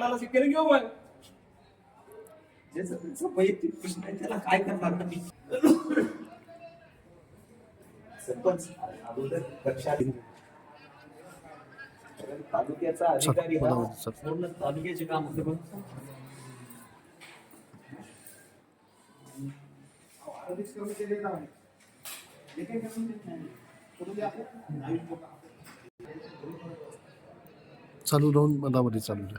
आपल्याला शिकायला घेऊ मग. ज्याचा त्याचा वैयक्तिक प्रश्न आहे त्याला काय करणार ना मी? सरपंच अगोदर. कारण तालुक्याचा अधिकारी हा. पूर्ण तालुक्याचे काम होते पण चालू राहून मधामध्ये चालू द्या.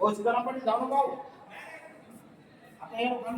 हो सीताराम पाटील जाऊ नका. आता या लोकांना-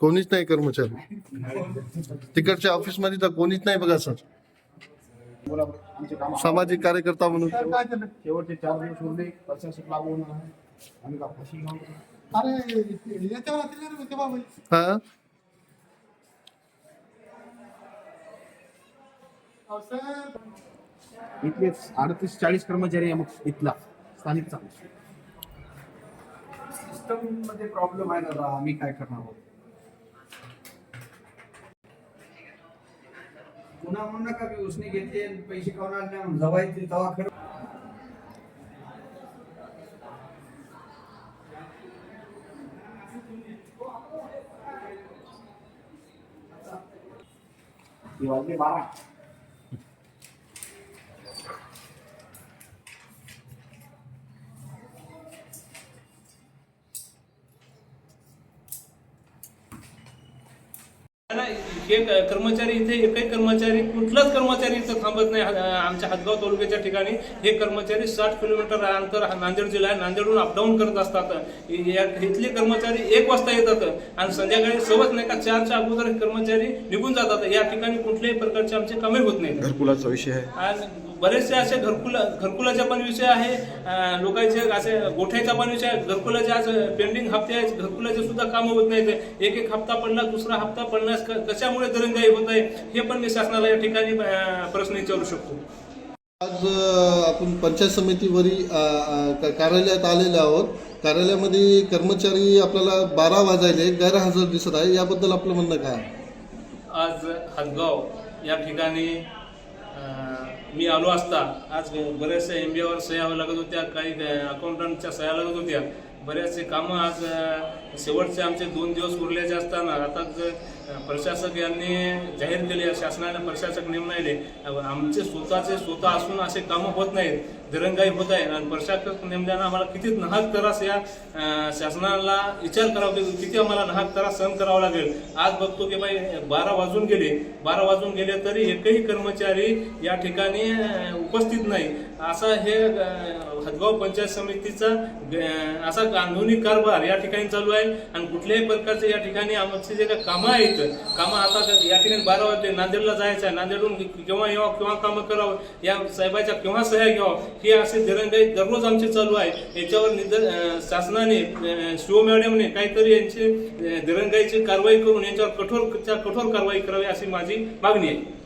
कोणीच नाही कर्मचारी. तिकडच्या ऑफिसमध्ये तर कोणीच नाही बघा सर. सामाजिक कार्यकर्ता म्हणून. शेवटचे चार दिवस उरले प्रशासक लागू होणार हा? अडतीस चाळीस कर्मचारी आहे मग इथला. स्थानिकचा मध्ये प्रॉब्लेम आहे दादा. आम्ही काय करणार आहोत? पुन्हा म्हणू नका मी उसने घेते आणि पैसे कवणार नाही म्हणून जवायचे तेव्हा खरं वाजले बारा नाही, हे कर्मचारी इथे एकही कर्मचारी कुठलाच कर्मचारी इथं थांबत नाही आमच्या हातगाव तालुक्याच्या ठिकाणी. हे कर्मचारी साठ किलोमीटर अंतर नांदेड जिल्हा आहे. नांदेडहून अपडाऊन करत असतात. इथले कर्मचारी एक वाजता येतात आणि संध्याकाळी सवत नाही का चारच्या अगोदर कर्मचारी निघून जातात. या ठिकाणी कुठल्याही प्रकारचे आमचे कामे होत नाही घरकुलाचा विषय आहे. आणि बरेचसे असे घरकुला घरकुलाचा पण विषय आहे. लोकांचे असे गोठ्याचा पण विषय आहे. घरकुलाचे आज पेंडिंग हप्ते आहेत. घरकुलाचे सुद्धा कामं होत नाहीत. एक एक हप्ता पडला दुसरा हप्ता पडण्यास क- कशामुळे दरंगाई होत आहे हे पण मी शासनाला या ठिकाणी प्रश्न विचारू शकतो. आज आपण पंचायत समितीवरी कार्यालयात आलेले आहोत. कार्यालयामध्ये कर्मचारी आपल्याला बारा वाजायले गैरहजर दिसत आहे. याबद्दल आपलं म्हणणं काय? आज हातगाव या ठिकाणी मी आलो असता. आज बऱ्याचशा एम बीआवर सह्या लागत होत्या काही अकाउंटंटच्या सह्या लागत होत्या. बऱ्याचसे कामं आज शेवटचे आमचे दोन दिवस उरलेचे असताना आता प्रशासक यांनी जाहीर केले शासनाने प्रशासक नेमणायले आमचे स्वतःचे स्वतः असून असे कामं होत नाहीत दिरंगाई होत आहे. आणि प्रशासक नेमल्यानं आम्हाला किती नाहक त्रास या शासनाला विचार करावा लागेल किती आम्हाला नाहक त्रास सहन करावा लागेल. आज बघतो की बाई बारा वाजून गेले. बारा वाजून गेले तरी एकही कर्मचारी या ठिकाणी उपस्थित नाही. असा हे हदगाव पंचायत समितीचा असा कानूनी कारभार या ठिकाणी चालू आहे. आणि कुठल्याही प्रकारचे या ठिकाणी आमचे जे काही कामं आहेत कामं आता या ठिकाणी बारा वाजते नांदेडला जायचं आहे. नांदेडहून केव्हा यावं केव्हा कामं करावं या साहेबाच्या केव्हा सह्या घ्यावं हे असे दिरंगाई दररोज आमचे चालू आहे. याच्यावर निदर शासनाने अं, शिव मॅडमने काहीतरी यांची धरणगाईची कारवाई करून यांच्यावर कठोर कठोर कारवाई करावी अशी माझी मागणी आहे.